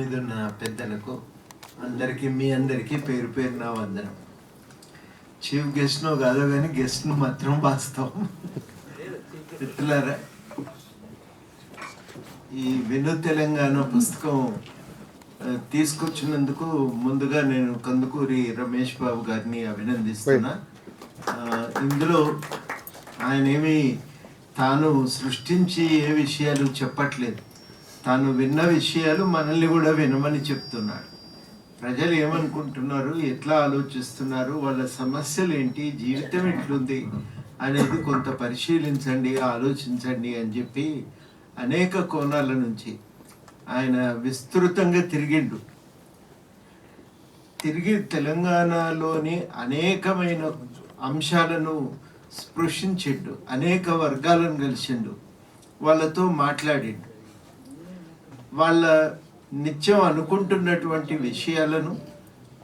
మీద ఉన్న పెద్దలకు అందరికీ మీ అందరికీ పేరు పేరు నా వందనం. చీఫ్ గెస్ట్ను కాదు కానీ గెస్ట్ను మాత్రం వాస్తవం. మిత్రులారా ఈ విను తెలంగాణ పుస్తకం తీసుకొచ్చినందుకు ముందుగా నేను కందుకూరి రమేష్ బాబు గారిని అభినందిస్తున్నా. ఆ, ఇందులో ఆయన ఏమి తాను సృష్టించి ఏ విషయాలు చెప్పట్లేదు. తాను విన్న విషయాలు మనల్ని కూడా వినమని చెప్తున్నాడు. ప్రజలు ఏమనుకుంటున్నారు? ఎట్లా ఆలోచిస్తున్నారు? వాళ్ళ సమస్యలు ఏంటి? జీవితం ఎట్లుంది? అనేది కొంత పరిశీలించండి ఆలోచించండి అని చెప్పి అనేక కోణాల నుంచి ఆయన విస్తృతంగా తిరిగిండు. తిరిగి తెలంగాణలోని అనేకమైన అంశాలను స్పృశించిండు అనేక వర్గాలను కలిసిండు. వాళ్ళతో మాట్లాడిండు. వాళ్ళ నిత్యం అనుకుంటున్నటువంటి విషయాలను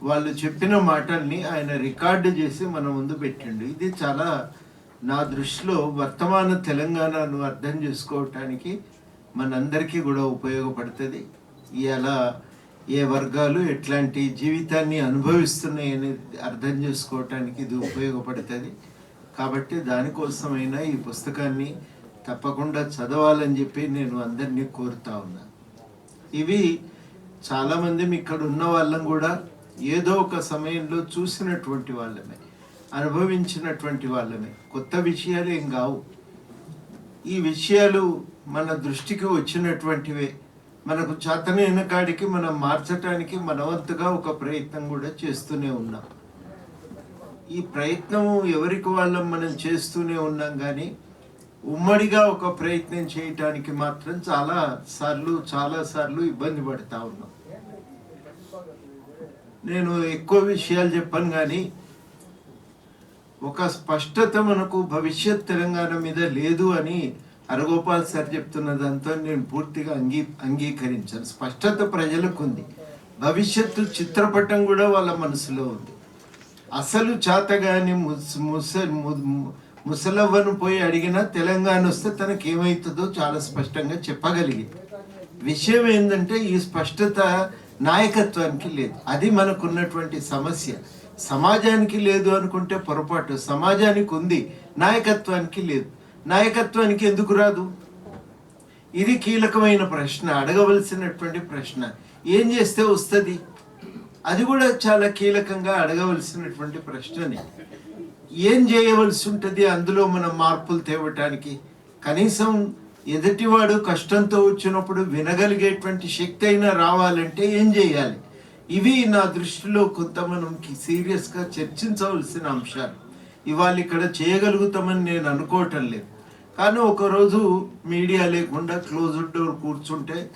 వాళ్ళు చెప్పిన మాటల్ని ఆయన రికార్డు చేసి మన ముందు పెట్టిండు. ఇది చాలా నా దృష్టిలో వర్తమాన తెలంగాణను అర్థం చేసుకోవటానికి మనందరికీ కూడా ఉపయోగపడుతుంది. ఇలా ఏ వర్గాలు ఎట్లాంటి జీవితాన్ని అనుభవిస్తున్నాయి అనేది అర్థం చేసుకోవటానికి ఇది ఉపయోగపడుతుంది. కాబట్టి దానికోసమైనా ఈ పుస్తకాన్ని తప్పకుండా చదవాలని చెప్పి నేను అందరినీ కోరుతా ఉన్నా. ఇవి చాలామంది ఇక్కడ ఉన్న వాళ్ళం కూడా ఏదో ఒక సమయంలో చూసినటువంటి వాళ్ళమే అనుభవించినటువంటి వాళ్ళమే. కొత్త విషయాలు ఏం కావు. ఈ విషయాలు మన దృష్టికి వచ్చినటువంటివే. మనకు చేతనైన కాడికి మనం మార్చటానికి మనవంతుగా ఒక ప్రయత్నం కూడా చేస్తూనే ఉన్నాం. ఈ ప్రయత్నం ఎవరికి వాళ్ళం మనం చేస్తూనే ఉన్నాం కానీ ఉమ్మడిగా ఒక ప్రయత్నం చేయటానికి మాత్రం చాలా సార్లు చాలా సార్లు ఇబ్బంది పడతా ఉన్నాం. నేను ఎక్కువ విషయాలు చెప్పాను కానీ ఒక స్పష్టత మనకు భవిష్యత్ తెలంగాణ మీద లేదు అని హరగోపాల్ సార్ చెప్తున్న దాంతో నేను పూర్తిగా అంగీ అంగీకరించాను. స్పష్టత ప్రజలకు ఉంది. భవిష్యత్తు చిత్రపటం కూడా వాళ్ళ మనసులో ఉంది. అసలు చేతగాని ముస్ ముస ము- ముసలవ్వను పోయి అడిగినా తెలంగాణ వస్తే తనకి ఏమవుతుందో చాలా స్పష్టంగా చెప్పగలిగింది. విషయం ఏంటంటే ఈ స్పష్టత నాయకత్వానికి లేదు. అది మనకున్నటువంటి సమస్య. సమాజానికి లేదు అనుకుంటే పొరపాటు. సమాజానికి ఉంది నాయకత్వానికి లేదు. నాయకత్వానికి ఎందుకు రాదు? ఇది కీలకమైన ప్రశ్న అడగవలసినటువంటి ప్రశ్న. ఏం చేస్తే వస్తుంది? అది కూడా చాలా కీలకంగా అడగవలసినటువంటి ప్రశ్ననే. ఏం చేయవలసి ఉంటుంది అందులో మనం మార్పులు తేవటానికి? కనీసం ఎదుటివాడు కష్టంతో వచ్చినప్పుడు వినగలిగేటువంటి శక్తి అయినా రావాలంటే ఏం చేయాలి? ఇవి నా దృష్టిలో కొంత మనం సీరియస్గా చర్చించవలసిన అంశాలు. ఇవాళ ఇక్కడ చేయగలుగుతామని నేను అనుకోవటం లేదు. కానీ ఒకరోజు మీడియా లేకుండా క్లోజ్డ్ డోర్ కూర్చుంటే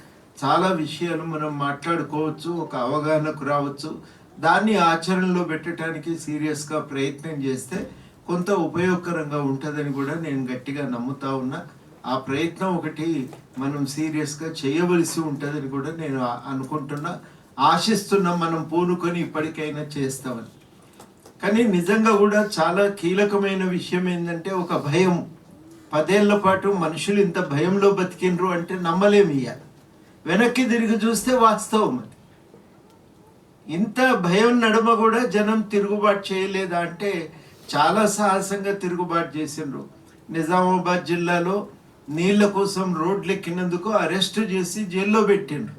చాలా విషయాలు మనం మాట్లాడుకోవచ్చు ఒక అవగాహనకు రావచ్చు. దాన్ని ఆచరణలో పెట్టడానికి సీరియస్గా ప్రయత్నం చేస్తే కొంత ఉపయోగకరంగా ఉంటుందని కూడా నేను గట్టిగా నమ్ముతా ఉన్నా. ఆ ప్రయత్నం ఒకటి మనం సీరియస్గా చేయవలసి ఉంటుందని కూడా నేను అనుకుంటున్నా. ఆశిస్తున్నా మనం పూనుకొని ఇప్పటికైనా చేస్తామని. కానీ నిజంగా కూడా చాలా కీలకమైన విషయం ఏంటంటే ఒక భయం. పదేళ్ళ పాటు మనుషులు ఇంత భయంలో బతికినరు అంటే నమ్మలేము వెనక్కి తిరిగి చూస్తే వాస్తవం అది. ఇంత భయం నడుమ కూడా జనం తిరుగుబాటు చేయలేదా అంటే చాలా సాహసంగా తిరుగుబాటు చేసిండ్రు. నిజామాబాద్ జిల్లాలో నీళ్ళ కోసం రోడ్లు ఎక్కినందుకు అరెస్ట్ చేసి జైల్లో పెట్టిండ్రు.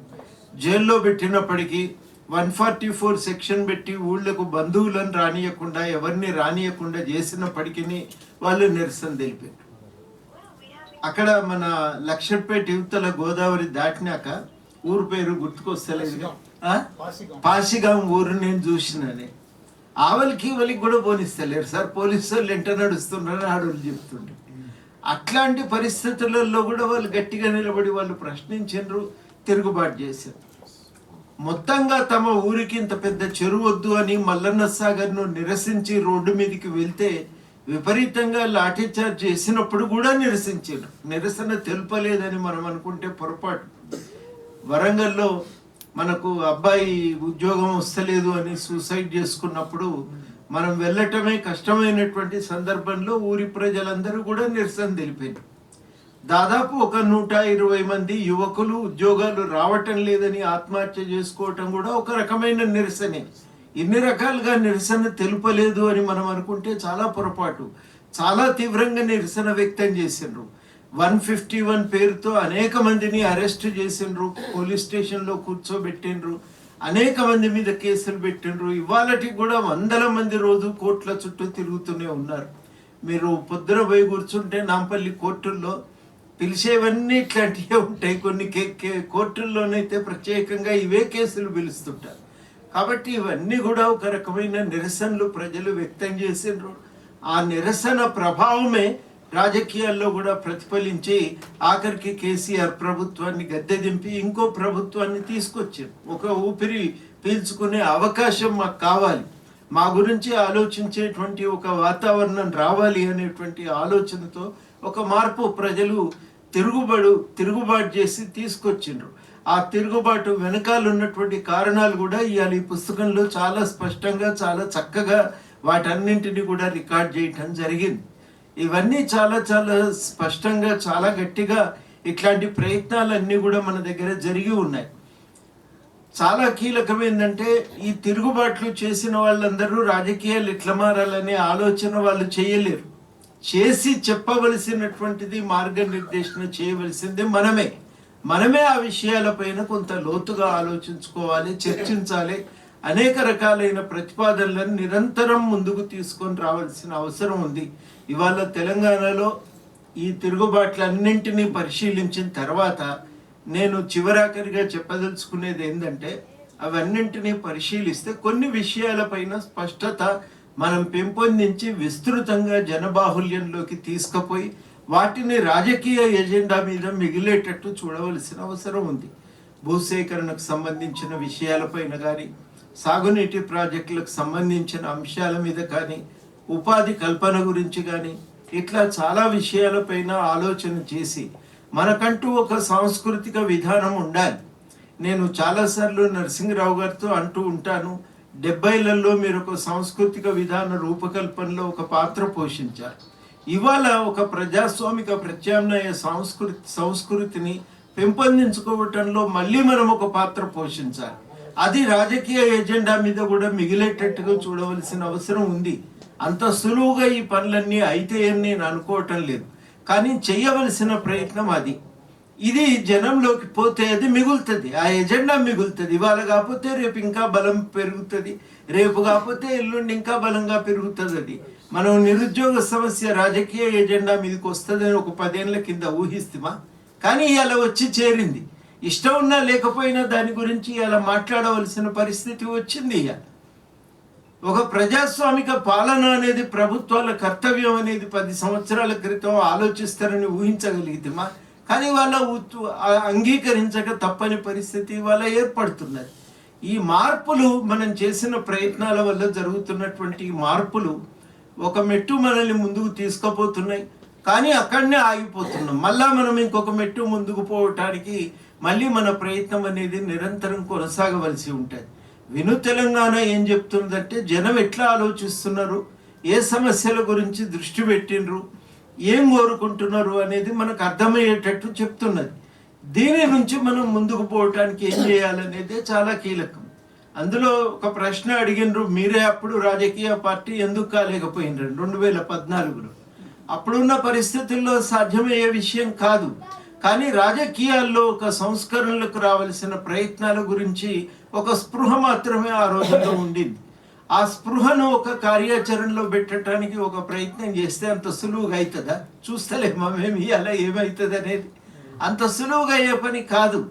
జైల్లో పెట్టినప్పటికీ వన్ ఫార్టీ ఫోర్ సెక్షన్ పెట్టి ఊళ్ళకు బంధువులను రానియకుండా ఎవరిని రానియకుండా చేసినప్పటికీ వాళ్ళు నిరసన తెలిపారు. అక్కడ మన లక్షపేట యువతల గోదావరి దాటినాక ఊరు పేరు గుర్తుకొస్తలేదు ఆ? పాసిగాం. ఊరు నేను చూసినానే. ఆవలికి ఇవలికి కూడా పోనిస్తలేరు. సార్ పోలీసు వాళ్ళు ఎంట నడుస్తున్నారని ఆడవాళ్ళు చెప్తుండే అట్లాంటి పరిస్థితులలో కూడా వాళ్ళు గట్టిగా నిలబడి వాళ్ళు ప్రశ్నించారు తిరుగుబాటు చేశారు. మొత్తంగా తమ ఊరికి ఇంత పెద్ద చెరువు వద్దు అని మల్లన్న సాగర్ను నిరసించి రోడ్డు మీదకి వెళ్తే విపరీతంగా లాఠీచార్జ్ చేసినప్పుడు కూడా నిరసించారు. నిరసన తెలుపలేదని మనం అనుకుంటే పొరపాటు. వరంగల్లో మనకు అబ్బాయి ఉద్యోగం వస్తలేదు అని సూసైడ్ చేసుకున్నప్పుడు మనం వెళ్ళటమే కష్టమైనటువంటి సందర్భంలో ఊరి ప్రజలందరూ కూడా నిరసన తెలిపారు. దాదాపు ఒక నూట ఇరవై మంది యువకులు ఉద్యోగాలు రావటం లేదని ఆత్మహత్య చేసుకోవటం కూడా ఒక రకమైన నిరసనే. ఇన్ని రకాలుగా నిరసన తెలుపలేదు అని మనం అనుకుంటే చాలా పొరపాటు. చాలా తీవ్రంగా నిరసన వ్యక్తం చేసిండ్రు వన్ ఫిఫ్టీ వన్ పేరుతో అనేక మందిని అరెస్ట్ చేసిండ్రు పోలీస్ స్టేషన్లో కూర్చోబెట్టిండ్రు అనేక మంది మీద కేసులు పెట్టిండ్రు. ఇవాళటి కూడా వందల మంది రోజు కోర్టుల చుట్టూ తిరుగుతూనే ఉన్నారు. మీరు పొద్దున పోయి కూర్చుంటే నాంపల్లి కోర్టుల్లో పిలిచేవన్నీ ఇట్లాంటివే ఉంటాయి. కొన్ని కే- కోర్టుల్లోనైతే ప్రత్యేకంగా ఇవే కేసులు పిలుస్తుంటారు. కాబట్టి ఇవన్నీ కూడా ఒక రకమైన నిరసనలు ప్రజలు వ్యక్తం చేసిండ్రు. ఆ నిరసన ప్రభావమే రాజకీయాల్లో కూడా ప్రతిఫలించి ఆఖరికి కేసీఆర్ ప్రభుత్వాన్ని గద్దె దింపి ఇంకో ప్రభుత్వాన్ని తీసుకొచ్చారు. ఒక ఊపిరి పీల్చుకునే అవకాశం మాకు కావాలి. మా గురించి ఆలోచించేటువంటి ఒక వాతావరణం రావాలి అనేటువంటి ఆలోచనతో ఒక మార్పు ప్రజలు తిరుగుబడు తిరుగుబాటు చేసి తీసుకొచ్చిండ్రు. ఆ తిరుగుబాటు వెనకాల ఉన్నటువంటి కారణాలు కూడా ఇవాళ ఈ పుస్తకంలో చాలా స్పష్టంగా చాలా చక్కగా వాటన్నింటినీ కూడా రికార్డ్ చేయటం జరిగింది. ఇవన్నీ చాలా చాలా స్పష్టంగా చాలా గట్టిగా ఇట్లాంటి ప్రయత్నాలన్నీ కూడా మన దగ్గర జరిగి ఉన్నాయి. చాలా కీలకమైందంటే ఈ తిరుగుబాట్లు చేసిన వాళ్ళందరూ రాజకీయాలు ఎట్లా మారాలనే ఆలోచన వాళ్ళు చేయలేరు. చేసి చెప్పవలసినటువంటిది మార్గనిర్దేశన చేయవలసింది మనమే. మనమే ఆ విషయాలపైన కొంత లోతుగా ఆలోచించుకోవాలి చర్చించాలి. అనేక రకాలైన ప్రతిపాదనలను నిరంతరం ముందుకు తీసుకొని రావాల్సిన అవసరం ఉంది. ఇవాళ తెలంగాణలో ఈ తిరుగుబాట్లన్నింటినీ పరిశీలించిన తర్వాత నేను చివరాఖరిగా చెప్పదలుచుకునేది ఏంటంటే అవన్నింటినీ పరిశీలిస్తే కొన్ని విషయాలపైన స్పష్టత మనం పెంపొందించి విస్తృతంగా జనబాహుల్యంలోకి తీసుకుపోయి వాటిని రాజకీయ ఎజెండా మీద మిగిలేటట్టు చూడవలసిన అవసరం ఉంది. భూసేకరణకు సంబంధించిన విషయాలపైన కానీ సాగునీటి ప్రాజెక్టులకు సంబంధించిన అంశాల మీద కానీ ఉపాధి కల్పన గురించి కానీ ఇట్లా చాలా విషయాలపైన ఆలోచన చేసి మనకంటూ ఒక సాంస్కృతిక విధానం ఉండాలి. నేను చాలాసార్లు నరసింహరావు గారితో అంటూ ఉంటాను డెబ్బైలలో మీరు ఒక సాంస్కృతిక విధాన రూపకల్పనలో ఒక పాత్ర పోషించారు. ఇవాళ ఒక ప్రజాస్వామిక ప్రత్యామ్నాయ సాంస్కృతి సంస్కృతిని పెంపొందించుకోవటంలో మళ్ళీ మనం ఒక పాత్ర పోషించాలి. అది రాజకీయ ఎజెండా మీద కూడా మిగిలేటట్టుగా చూడవలసిన అవసరం ఉంది. అంత సులువుగా ఈ పనులన్నీ అయితే అని నేను అనుకోవటం లేదు. కానీ చేయవలసిన ప్రయత్నం అది. ఇది జనంలోకి పోతే అది మిగులుతుంది. ఆ ఎజెండా మిగులుతుంది. ఇవాళ కాకపోతే రేపు ఇంకా బలం పెరుగుతుంది. రేపు కాకపోతే ఎల్లుండి ఇంకా బలంగా పెరుగుతుంది అది. మనం నిరుద్యోగ సమస్య రాజకీయ ఎజెండా మీదకి వస్తుందని ఒక పదేళ్ళ కింద ఊహిస్తామా? కానీ ఇలా వచ్చి చేరింది. ఇష్టం ఉన్నా లేకపోయినా దాని గురించి అలా మాట్లాడవలసిన పరిస్థితి వచ్చింది ఇక. ఒక ప్రజాస్వామిక పాలన అనేది ప్రభుత్వాల కర్తవ్యం అనేది పది సంవత్సరాల క్రితం ఆలోచిస్తారని ఊహించగలిగితేమా? కానీ వాళ్ళ అంగీకరించక తప్పని పరిస్థితి వాళ్ళ ఏర్పడుతున్నది. ఈ మార్పులు మనం చేసిన ప్రయత్నాల వల్ల జరుగుతున్నటువంటి మార్పులు ఒక మెట్టు మనల్ని ముందుకు తీసుకుపోతున్నాయి. కానీ అక్కడనే ఆగిపోతున్నాం. మళ్ళా మనం ఇంకొక మెట్టు ముందుకు పోవటానికి మళ్ళీ మన ప్రయత్నం అనేది నిరంతరం కొనసాగవలసి ఉంటుంది. విను తెలంగాణ ఏం చెప్తుందంటే జనం ఎట్లా ఆలోచిస్తున్నారు? ఏ సమస్యల గురించి దృష్టి పెట్టిండ్రు? ఏం కోరుకుంటున్నారు అనేది మనకు అర్థమయ్యేటట్టు చెప్తున్నది. దీని నుంచి మనం ముందుకు పోవటానికి ఏం చేయాలనేదే చాలా కీలకం. అందులో ఒక ప్రశ్న అడిగినరు మీరే అప్పుడు రాజకీయ పార్టీ ఎందుకు కాలేకపోయినరు రెండు వేల పద్నాలుగులో. అప్పుడున్న పరిస్థితుల్లో సాధ్యమయ్యే విషయం కాదు. కానీ రాజకీయాల్లో ఒక సంస్కరణలకు రావాల్సిన ప్రయత్నాల గురించి ఒక స్పృహ మాత్రమే ఆ రోజుల్లో ఉండింది. ఆ స్పృహను ఒక కార్యాచరణలో పెట్టడానికి ఒక ప్రయత్నం చేస్తే అంత సులువుగా అవుతుందా చూస్తలేమా మేము? అలా ఏమవుతుంది అనేది అంత సులువుగా అయ్యే పని కాదు.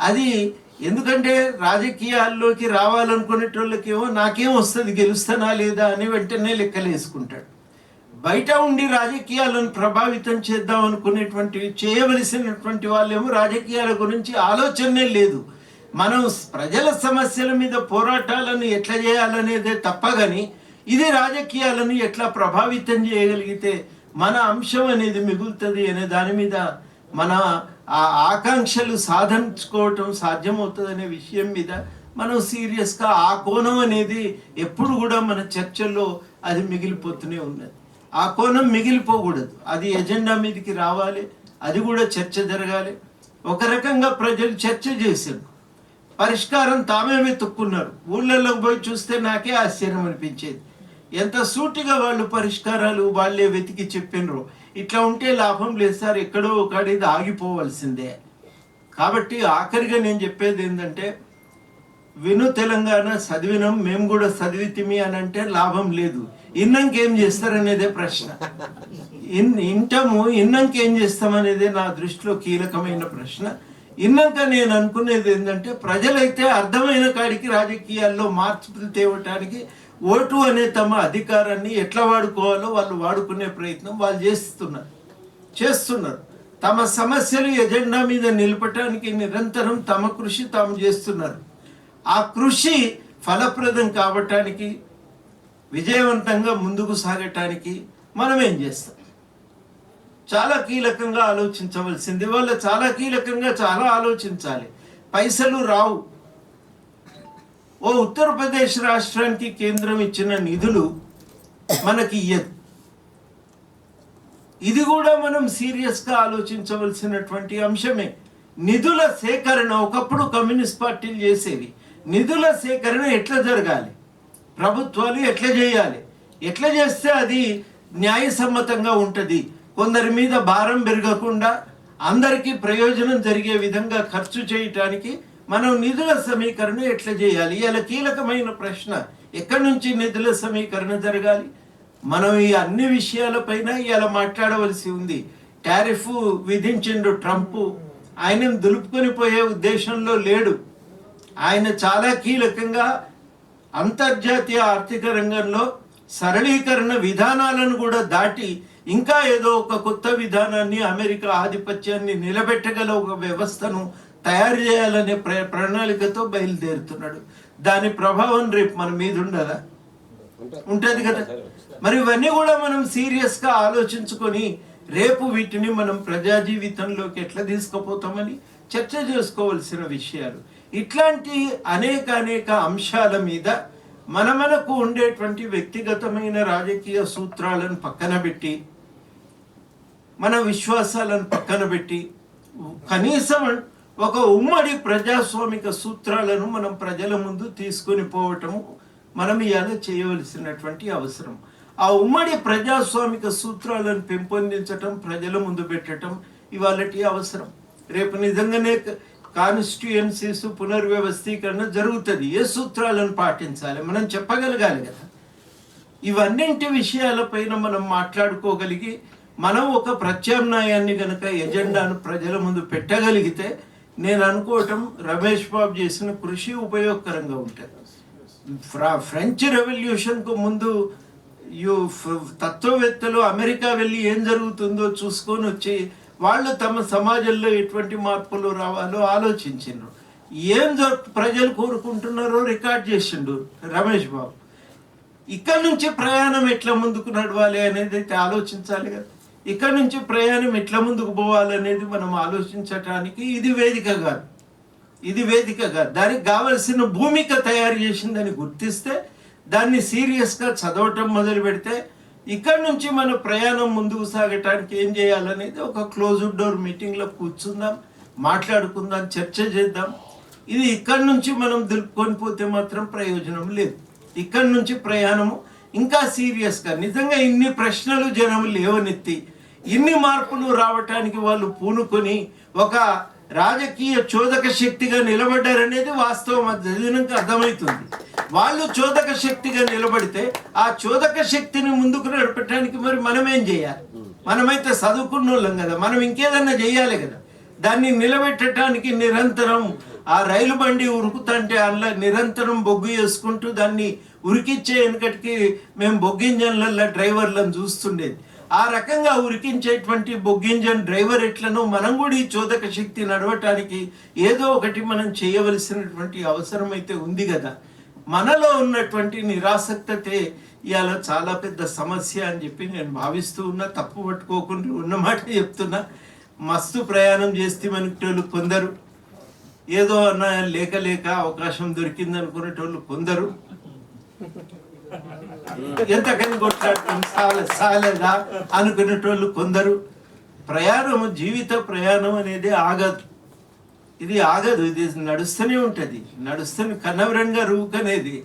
అది ఎందుకంటే రాజకీయాల్లోకి రావాలనుకునేటోళ్ళకేమో నాకేం వస్తుంది? గెలుస్తానా లేదా అని వెంటనే లెక్కలేసుకుంటాడు. బయట ఉండి రాజకీయాలను ప్రభావితం చేద్దాం అనుకునేటువంటివి చేయవలసినటువంటి వాళ్ళేమో రాజకీయాల గురించి ఆలోచనే లేదు. మనం ప్రజల సమస్యల మీద పోరాటాలను ఎట్లా చేయాలనేదే తప్పగని ఇది రాజకీయాలను ఎట్లా ప్రభావితం చేయగలిగితే మన అంశం అనేది మిగులుతుంది అనే దాని మీద మన ఆ ఆకాంక్షలు సాధించుకోవటం సాధ్యమవుతుందనే విషయం మీద మనం సీరియస్గా ఆ కోణం అనేది ఎప్పుడు కూడా మన చర్చల్లో అది మిగిలిపోతూనే ఉన్నది. ఆ కోణం మిగిలిపోకూడదు. అది ఎజెండా మీదకి రావాలి అది కూడా చర్చ జరగాలి. ఒక రకంగా ప్రజలు చర్చ చేశారు. పరిష్కారం తామే వెతుక్కున్నారు. ఊళ్ళల్లోకి పోయి చూస్తే నాకే ఆశ్చర్యం అనిపించేది. ఎంత సూటిగా వాళ్ళు పరిష్కారాలు వాళ్ళే వెతికి చెప్పినరు. ఇట్లా ఉంటే లాభం లేదు సార్ ఎక్కడో ఒకటి ఇది ఆగిపోవాల్సిందే. కాబట్టి ఆఖరిగా నేను చెప్పేది ఏంటంటే విను తెలంగాణ చదివినాం మేము కూడా చదివితిమి అని అంటే లాభం లేదు. ఇన్నంకేం చేస్తారనేదే ప్రశ్న. ఇన్ ఇంటము ఇన్నంకేం చేస్తామనేదే నా దృష్టిలో కీలకమైన ప్రశ్న. ఇన్నాక నేను అనుకునేది ఏంటంటే ప్రజలైతే అర్థమైన కాడికి రాజకీయాల్లో మార్పులు తేవటానికి ఓటు అనే తమ అధికారాన్ని ఎట్లా వాడుకోవాలో వాళ్ళు వాడుకునే ప్రయత్నం వాళ్ళు చేస్తున్నారు. చేస్తున్నారు. తమ సమస్యలు ఎజెండా మీద నిలపటానికి నిరంతరం తమ కృషి తాము చేస్తున్నారు. ఆ కృషి ఫలప్రదం కావటానికి విజయవంతంగా ముందుకు సాగటానికి మనం ఏం చేస్తాం? చాలా కీలకంగా ఆలోచించవలసింది. వాళ్ళు చాలా కీలకంగా చాలా ఆలోచించాలి. పైసలు రావు. ఓ ఉత్తరప్రదేశ్ రాష్ట్రానికి కేంద్రం ఇచ్చిన నిధులు మనకి ఇయ్యదు. ఇది కూడా మనం సీరియస్గా ఆలోచించవలసినటువంటి అంశమే. నిధుల సేకరణ ఒకప్పుడు కమ్యూనిస్ట్ పార్టీలు చేసేవి. నిధుల సేకరణ ఎట్లా జరగాలి? ప్రభుత్వాలు ఎట్లా చేయాలి? ఎట్లా చేస్తే అది న్యాయసమ్మతంగా ఉంటుంది? కొందరి మీద భారం పెరగకుండా అందరికీ ప్రయోజనం జరిగే విధంగా ఖర్చు చేయటానికి మనం నిధుల సమీకరణ ఎట్లా చేయాలి? ఇలా కీలకమైన ప్రశ్న. ఎక్కడి నుంచి నిధుల సమీకరణ జరగాలి? మనం ఈ అన్ని విషయాలపైన ఇలా మాట్లాడవలసి ఉంది. టారిఫ్ విధించిండు ట్రంప్ ఆయన దులుపుకొని పోయే ఉద్దేశంలో లేడు. ఆయన చాలా కీలకంగా అంతర్జాతీయ ఆర్థిక రంగంలో సరళీకరణ విధానాలను కూడా దాటి ఇంకా ఏదో ఒక కొత్త విధానాన్ని అమెరికా ఆధిపత్యాన్ని నిలబెట్టగల ఒక వ్యవస్థను తయారు చేయాలనే ప్ర ప్రణాళికతో బయలుదేరుతున్నాడు. దాని ప్రభావం రేపు మన మీద ఉండదా ఉంటుంది కదా? మరి ఇవన్నీ కూడా మనం సీరియస్గా ఆలోచించుకొని రేపు వీటిని మనం ప్రజా జీవితంలోకి ఎట్లా తీసుకుపోతామని చర్చ చేసుకోవాల్సిన విషయాలు. ఇట్లాంటి అనేక అనేక అంశాల మీద మన మనకు ఉండేటువంటి వ్యక్తిగతమైన రాజకీయ సూత్రాలను పక్కన పెట్టి మన విశ్వాసాలను పక్కన పెట్టి కనీసం ఒక ఉమ్మడి ప్రజాస్వామిక సూత్రాలను మనం ప్రజల ముందు తీసుకొని పోవటము మనం ఇవాళ చేయవలసినటువంటి అవసరం. ఆ ఉమ్మడి ప్రజాస్వామిక సూత్రాలను పెంపొందించటం ప్రజల ముందు పెట్టడం ఇవాళటి అవసరం. రేపు నిజంగానే కాన్స్టిట్యుయెన్సీస్ పునర్వ్యవస్థీకరణ జరుగుతుంది. ఏ సూత్రాలను పాటించాలి? మనం చెప్పగలగాలి కదా. ఇవన్నింటి విషయాలపైన మనం మాట్లాడుకోగలిగి మనం ఒక ప్రత్యామ్నాయాన్ని గనక ఎజెండాను ప్రజల ముందు పెట్టగలిగితే నేను అనుకోవటం రమేష్ బాబు చేసిన కృషి ఉపయోగకరంగా ఉంటుంది. ఫ్రా ఫ్రెంచ్ రెవల్యూషన్కు ముందు తత్వవేత్తలు అమెరికా వెళ్ళి ఏం జరుగుతుందో చూసుకొని వచ్చి వాళ్ళు తమ సమాజంలో ఎటువంటి మార్పులు రావాలో ఆలోచించిండ్రు. ఏం ప్రజలు కోరుకుంటున్నారో రికార్డ్ చేసిండు రమేష్ బాబు. ఇక్కడ నుంచి ప్రయాణం ఎట్లా ముందుకు నడవాలి అనేది అయితే ఆలోచించాలి కదా. ఇక్కడ నుంచి ప్రయాణం ఎట్లా ముందుకు పోవాలి అనేది మనం ఆలోచించటానికి ఇది వేదిక కాదు. ఇది వేదిక కాదు. దానికి కావలసిన భూమిక తయారు చేసిందని గుర్తిస్తే దాన్ని సీరియస్గా చదవటం మొదలు పెడితే ఇక్కడ నుంచి మన ప్రయాణం ముందుకు సాగటానికి ఏం చేయాలనేది ఒక క్లోజ్డ్ డోర్ మీటింగ్లో కూర్చుందాం మాట్లాడుకుందాం చర్చ చేద్దాం. ఇది ఇక్కడి నుంచి మనం దులుపుకొని పోతే మాత్రం ప్రయోజనం లేదు. ఇక్కడి నుంచి ప్రయాణము ఇంకా సీరియస్గా నిజంగా ఇన్ని ప్రశ్నలు జనం లేవనెత్తి ఇన్ని మార్పులు రావటానికి వాళ్ళు పూనుకొని ఒక రాజకీయ చోదక శక్తిగా నిలబడ్డారనేది వాస్తవం. చదివినాక అర్థమవుతుంది. వాళ్ళు చోదక శక్తిగా నిలబడితే ఆ చోదక శక్తిని ముందుకు నడపడానికి మరి మనం ఏం చేయాలి? మనమైతే చదువుకున్న వాళ్ళం కదా మనం ఇంకేదన్నా చేయాలి కదా. దాన్ని నిలబెట్టడానికి నిరంతరం ఆ రైలు బండి ఉరుకుతుంటే అందులో నిరంతరం బొగ్గు వేసుకుంటూ దాన్ని ఉరికిచ్చే వెనుకటికి మేము బొగ్గింజన్లలో డ్రైవర్లను చూస్తుండేది. ఆ రకంగా ఉరికించేటువంటి బొగ్గింజన్ డ్రైవర్ ఎట్లనో మనం కూడా ఈ చోదక శక్తి నడవటానికి ఏదో ఒకటి మనం చేయవలసినటువంటి అవసరం అయితే ఉంది కదా. మనలో ఉన్నటువంటి నిరాసక్తతే ఇవాళ చాలా పెద్ద సమస్య అని చెప్పి నేను భావిస్తూ ఉన్నా తప్పు పట్టుకోకుండా ఉన్నమాట చెప్తున్నా. మస్తు ప్రయాణం చేస్తే మనకి కొందరు. ఏదో అన్న లేక లేక అవకాశం దొరికింది అనుకునేటోళ్ళు కొందరు. ఎంతకని కొట్లాడటం సాలే సాలేదా అనుకునేటోళ్ళు కొందరు. ప్రయాణము జీవిత ప్రయాణం అనేది ఆగదు. ఇది ఆగదు ఇది నడుస్తూనే ఉంటుంది. నడుస్తూనే కనవరంగా రూకనేది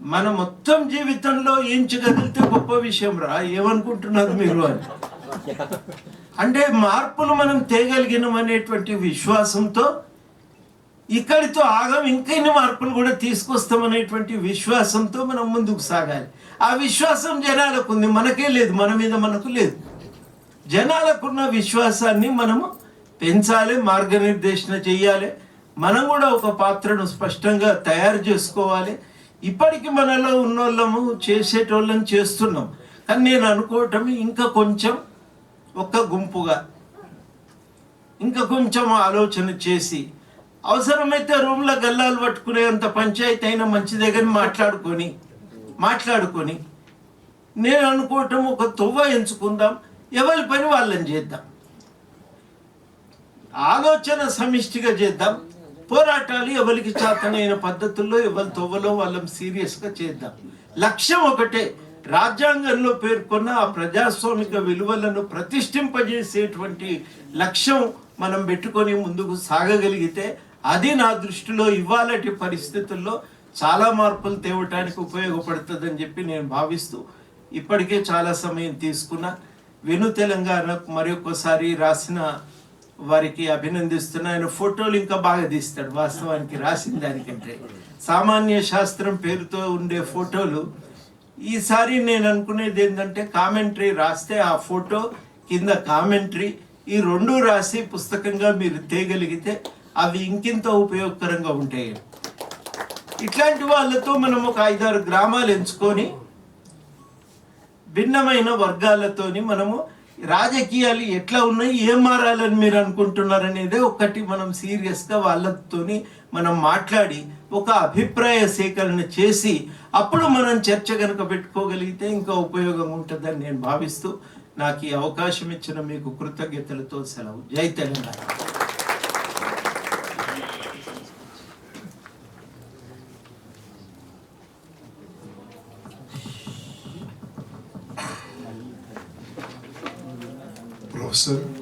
మన మొత్తం జీవితంలో ఎంచగలిగితే గొప్ప విషయం రా. ఏమనుకుంటున్నారు మీరు అని? అంటే మార్పులు మనం తేగలిగినాం అనేటువంటి విశ్వాసంతో ఇక్కడితో ఆగం ఇంకెన్ని మార్పులు కూడా తీసుకొస్తామనేటువంటి విశ్వాసంతో మనం ముందుకు సాగాలి. ఆ విశ్వాసం జనాలకు ఉంది మనకే లేదు మన మీద మనకు లేదు. జనాలకున్న విశ్వాసాన్ని మనము పెంచాలి మార్గనిర్దేశన చేయాలి మనం కూడా ఒక పాత్రను స్పష్టంగా తయారు చేసుకోవాలి. ఇప్పటికి మనలో ఉన్నోళ్ళము చేసేటోళ్ళని చేస్తున్నాం. కానీ నేను అనుకోవటం ఇంకా కొంచెం ఒక్క గుంపుగా ఇంకా కొంచెం ఆలోచన చేసి అవసరమైతే రూమ్లో గల్లాలు పట్టుకునేంత పంచాయతీ అయినా మంచి దగ్గర మాట్లాడుకొని మాట్లాడుకొని నేను అనుకోవటం ఒక తువ్వ ఎంచుకుందాం ఎవరి పని వాళ్ళని చేద్దాం. ఆలోచన సమిష్టిగా చేద్దాం పోరాటాలు ఎవరికి చేతనైన పద్ధతుల్లో ఎవరి తొవ్వలో వాళ్ళం సీరియస్గా చేద్దాం. లక్ష్యం ఒకటే రాజ్యాంగంలో పేర్కొన్న ఆ ప్రజాస్వామిక విలువలను ప్రతిష్ఠింపజేసేటువంటి లక్ష్యం మనం పెట్టుకొని ముందుకు సాగగలిగితే అది నా దృష్టిలో ఇవాళటి పరిస్థితుల్లో చాలా మార్పులు తేవటానికి ఉపయోగపడుతుందని చెప్పి నేను భావిస్తూ ఇప్పటికే చాలా సమయం తీసుకున్న. వెను తెలంగాణకు మరొకసారి రాసిన వారికి అభినందిస్తున్నా. ఆయన ఫోటోలు ఇంకా బాగా తీస్తాడు వాస్తవానికి రాసిన దానికంటే. సామాన్య శాస్త్రం పేరుతో ఉండే ఫోటోలు. ఈసారి నేను అనుకునేది ఏంటంటే కామెంటరీ రాస్తే ఆ ఫోటో కింద కామెంటరీ ఈ రెండు రాసి పుస్తకంగా మీరు తేయగలిగితే అవి ఇంకింత ఉపయోగకరంగా ఉంటాయి? ఇట్లాంటి వాళ్ళతో మనం ఒక ఐదారు గ్రామాలు ఎంచుకొని భిన్నమైన వర్గాలతోని మనము రాజకీయాలు ఎట్లా ఉన్నాయి ఏం మారాలని మీరు అనుకుంటున్నారు అనేది ఒకటి మనం సీరియస్గా వాళ్ళతోని మనం మాట్లాడి ఒక అభిప్రాయ సేకరణ చేసి అప్పుడు మనం చర్చ కనుక పెట్టుకోగలిగితే ఇంకా ఉపయోగం ఉంటుందని నేను భావిస్తూ నాకు ఈ అవకాశం ఇచ్చిన మీకు కృతజ్ఞతలతో సెలవు. జై తెలంగాణ. So.